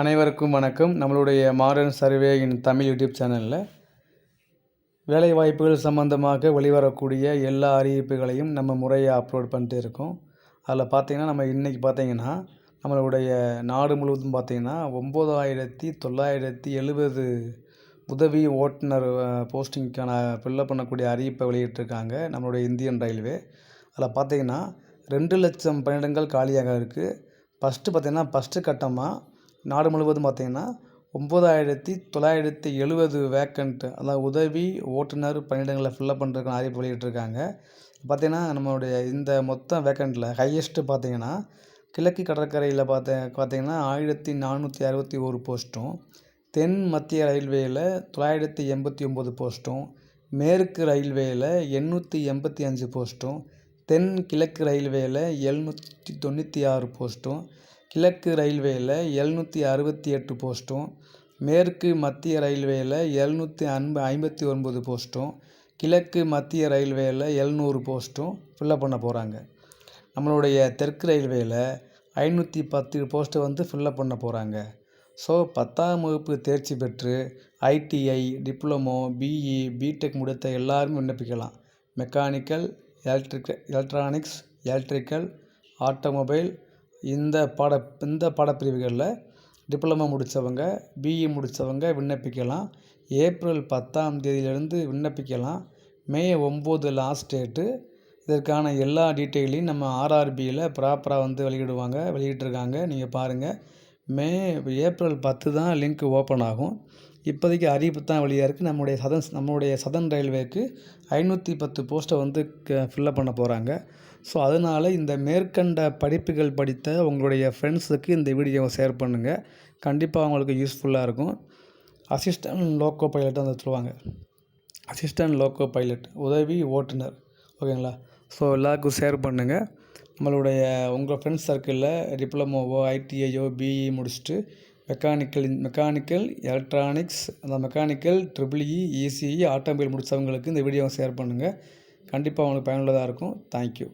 அனைவருக்கும் வணக்கம். நம்மளுடைய modern survey in Tamil YouTube சேனலில் வேலைவாய்ப்புகள் சம்மந்தமாக வெளிவரக்கூடிய எல்லா அறிவிப்புகளையும் நம்ம முறையாக அப்லோட் பண்ணிட்டு இருக்கோம். அதில் பார்த்தீங்கன்னா நம்ம இன்றைக்கி பார்த்தீங்கன்னா நம்மளுடைய நாடு முழுவதும் பார்த்தீங்கன்னா ஒம்பதாயிரத்தி தொள்ளாயிரத்தி எழுபது உதவி ஓட்டுநர் போஸ்டிங்க்கான ஃபில்லப் பண்ணக்கூடிய அறிவிப்பை வெளியிட்டிருக்காங்க நம்மளுடைய இந்தியன் ரயில்வே அதில் பார்த்திங்கன்னா ரெண்டு லட்சம் பணியிடங்கள் காலியாக இருக்குது ஃபஸ்ட்டு பார்த்தீங்கன்னா ஃபஸ்ட்டு கட்டமாக நாடு முழுவதும் பார்த்திங்கன்னா ஒம்பதாயிரத்தி தொள்ளாயிரத்தி எழுபது வேக்கண்ட் அதாவது உதவி ஓட்டுநர் பணியிடங்களை ஃபில்லப் பண்ணுறதுக்கான அறிவிப்பு வெளியிட்டிருக்காங்க. பார்த்தீங்கன்னா நம்மளுடைய இந்த மொத்த வேக்கண்ட்டில் ஹையஸ்ட்டு பார்த்தீங்கன்னா கிழக்கு கடற்கரையில் பார்த்த பார்த்திங்கன்னா ஆயிரத்தி நானூற்றி அறுபத்தி ஒரு போஸ்ட்டும் தென் மத்திய ரயில்வேயில் தொள்ளாயிரத்தி எண்பத்தி ஒம்பது போஸ்ட்டும் மேற்கு ரயில்வேயில் எண்ணூற்றி எண்பத்தி அஞ்சு போஸ்ட்டும் தென் கிழக்கு ரயில்வேயில் எழுநூற்றி தொண்ணூற்றி ஆறு போஸ்ட்டும் கிழக்கு ரயில்வேயில் எழுநூற்றி அறுபத்தி எட்டு போஸ்ட்டும் மேற்கு மத்திய ரயில்வேயில் எழுநூற்றி அன்ப ஐம்பத்தி ஒன்பது போஸ்ட்டும் கிழக்கு மத்திய ரயில்வேயில் எழுநூறு போஸ்ட்டும் ஃபில்லப் பண்ண போகிறாங்க நம்மளுடைய தெற்கு ரயில்வேயில் ஐநூற்றி பத்து போஸ்ட்டை வந்து ஃபில்லப் பண்ண போகிறாங்க ஸோ பத்தாம் வகுப்பு தேர்ச்சி பெற்று ஐடிஐ டிப்ளமோ பிஇ பிடெக் முடித்த எல்லாரும் விண்ணப்பிக்கலாம். Mechanical electric electronics electrical automobile இந்த பாட இந்த பாடப்பிரிவுகளில் டிப்ளமோ முடித்தவங்க பிஇ முடித்தவங்க விண்ணப்பிக்கலாம். ஏப்ரல் பத்தாம் தேதியிலேருந்து விண்ணப்பிக்கலாம். மே ஒம்பது லாஸ்ட் டேட்டு இதற்கான எல்லா டீட்டெயிலையும் நம்ம ஆர்ஆர்பியில் ப்ராப்பராக வந்து வெளியிடுவாங்க வெளியிட்டிருக்காங்க. நீங்கள் பாருங்கள் மே ஏப்ரல் பத்து தான் லிங்க் ஓப்பன் ஆகும். இப்போதைக்கு அறிவிப்பு தான் வழியாக இருக்குது நம்முடைய சதன் நம்மளுடைய சதன் ரயில்வேக்கு ஐநூற்றி பத்து போஸ்ட்டை வந்து க ஃபில்லப் பண்ண போகிறாங்க ஸோ அதனால் இந்த மேற்கண்ட படிப்புகள் படித்த உங்களுடைய ஃப்ரெண்ட்ஸுக்கு இந்த வீடியோவை ஷேர் பண்ணுங்கள் கண்டிப்பாக அவங்களுக்கு யூஸ்ஃபுல்லாக இருக்கும். அசிஸ்டன்ட் லோக்கோ பைலட் வந்து சொல்லுவாங்க. அசிஸ்டன்ட் லோக்கோ பைலட் உதவி ஓட்டுநர். ஓகேங்களா? ஸோ எல்லாருக்கும் ஷேர் பண்ணுங்கள் நம்மளுடைய உங்கள் ஃப்ரெண்ட்ஸ் சர்க்கிளில் டிப்ளமோவோ ஐடிஐயோ பிஇ முடிச்சுட்டு மெக்கானிக்கல் மெக்கானிக்கல் எலக்ட்ரானிக்ஸ் அந்த mechanical triple E ECE automobile முடித்தவங்களுக்கு இந்த வீடியோவை ஷேர் பண்ணுங்கள் கண்டிப்பாக அவங்களுக்கு பயனுள்ளதாக இருக்கும். தேங்க்யூ